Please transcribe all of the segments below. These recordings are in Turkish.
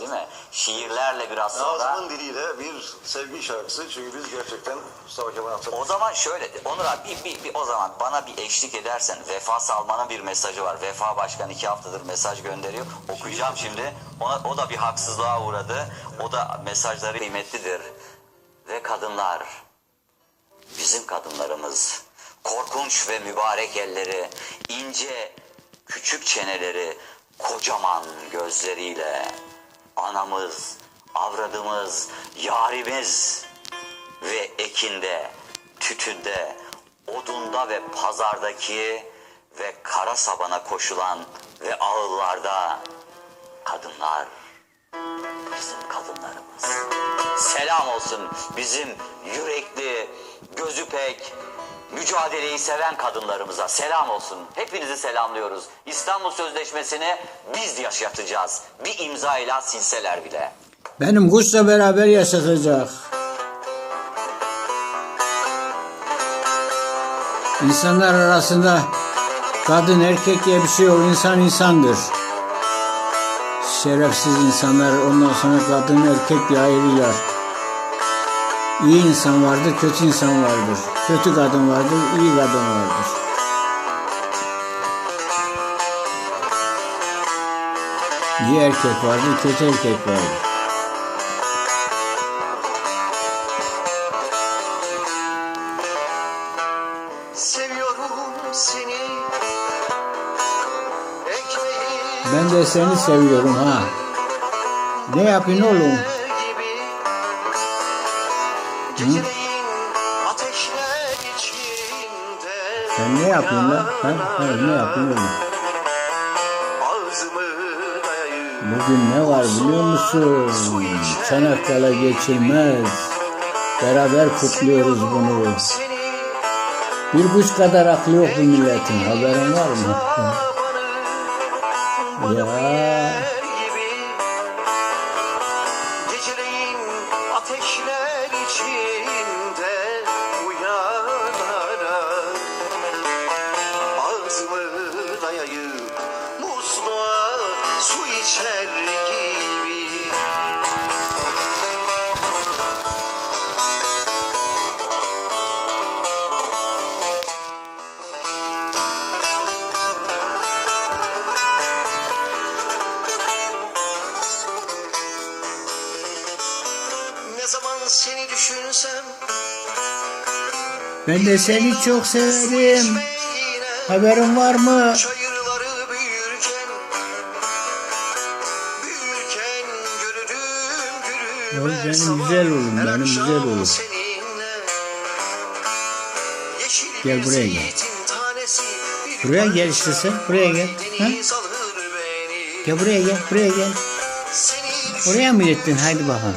değil mi? Şiirlerle biraz sonra. Ağzımın diliyle bir sevgi şarkısı çünkü biz gerçekten Mustafa Kemal Atatürk O zaman şöyle, Onur abi bir, bir, bir- o zaman bana bir eşlik edersen Vefa Salman'ın bir mesajı var. Vefa Başkan iki haftadır mesaj gönderiyor. Okuyacağım şimdi. Ona, o da bir haksızlığa uğradı. O da mesajları kıymetlidir. Ve kadınlar, bizim kadınlarımız, korkunç ve mübarek elleri, ince, küçük çeneleri, kocaman gözleriyle anamız, avradımız, yarimiz ve ekinde, tütünde, odunda ve pazardaki ve kara sabana koşulan ve ağıllarda kadınlar bizim kadınlarımız. Selam olsun bizim yürekli, gözü pek, mücadeleyi seven kadınlarımıza selam olsun. Hepinizi selamlıyoruz. İstanbul Sözleşmesi'ni biz yaşatacağız. Bir imzayla silseler bile. Benim kuşla beraber yaşatacak. İnsanlar arasında kadın erkek diye bir şey yok. İnsan insandır. Şerefsiz insanlar ondan sonra kadın erkek diye ayırıyorlar. İyi insan vardır, kötü insan vardır. Kötü kadın vardır, iyi kadın vardır. İyi erkek vardır, kötü erkek vardır. Ben de seni seviyorum ha. Ne yapıyorsun oğlum? Ateşler içinde Sen ne yapıyorsun lan? Ha? Ha, ne yapıyorsun oğlum? Bugün ne var biliyor musun? Çanakkale geçilmez. Beraber kutluyoruz bunu. Bir kuş kadar aklı yok bu milletin. Haberin var mı? ya içer gibi Ne zaman seni düşünsem ben de seni çok severim. Haberin var mı? Her benim güzel oğlum, benim güzel oğlum. Gel buraya gel. Buraya gel işte sen, buraya gel. beni. Gel buraya gel, buraya gel. Oraya mı gittin? Haydi bakalım.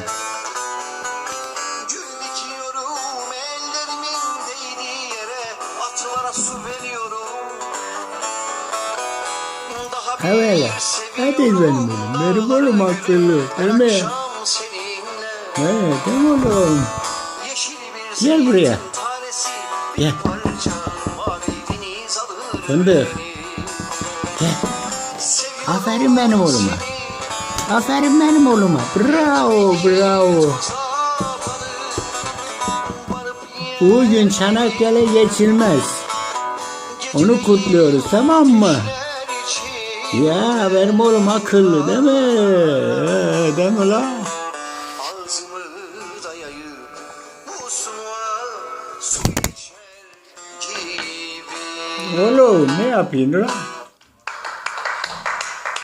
Bir Evet. Hadi benim oğlum. Benim oğlum akıllı. Değil mi? Evet, mi oğlum? Gel buraya. Gel. Fındık. Gel. Aferin benim oğluma. Aferin benim oğluma. Bravo, bravo. Bugün Çanakkale geçilmez. Onu kutluyoruz tamam mı? Ya benim oğlum akıllı değil mi? Ee, Değil mi lan? Su içer gibi Oğlum ne yapıyorsun lan?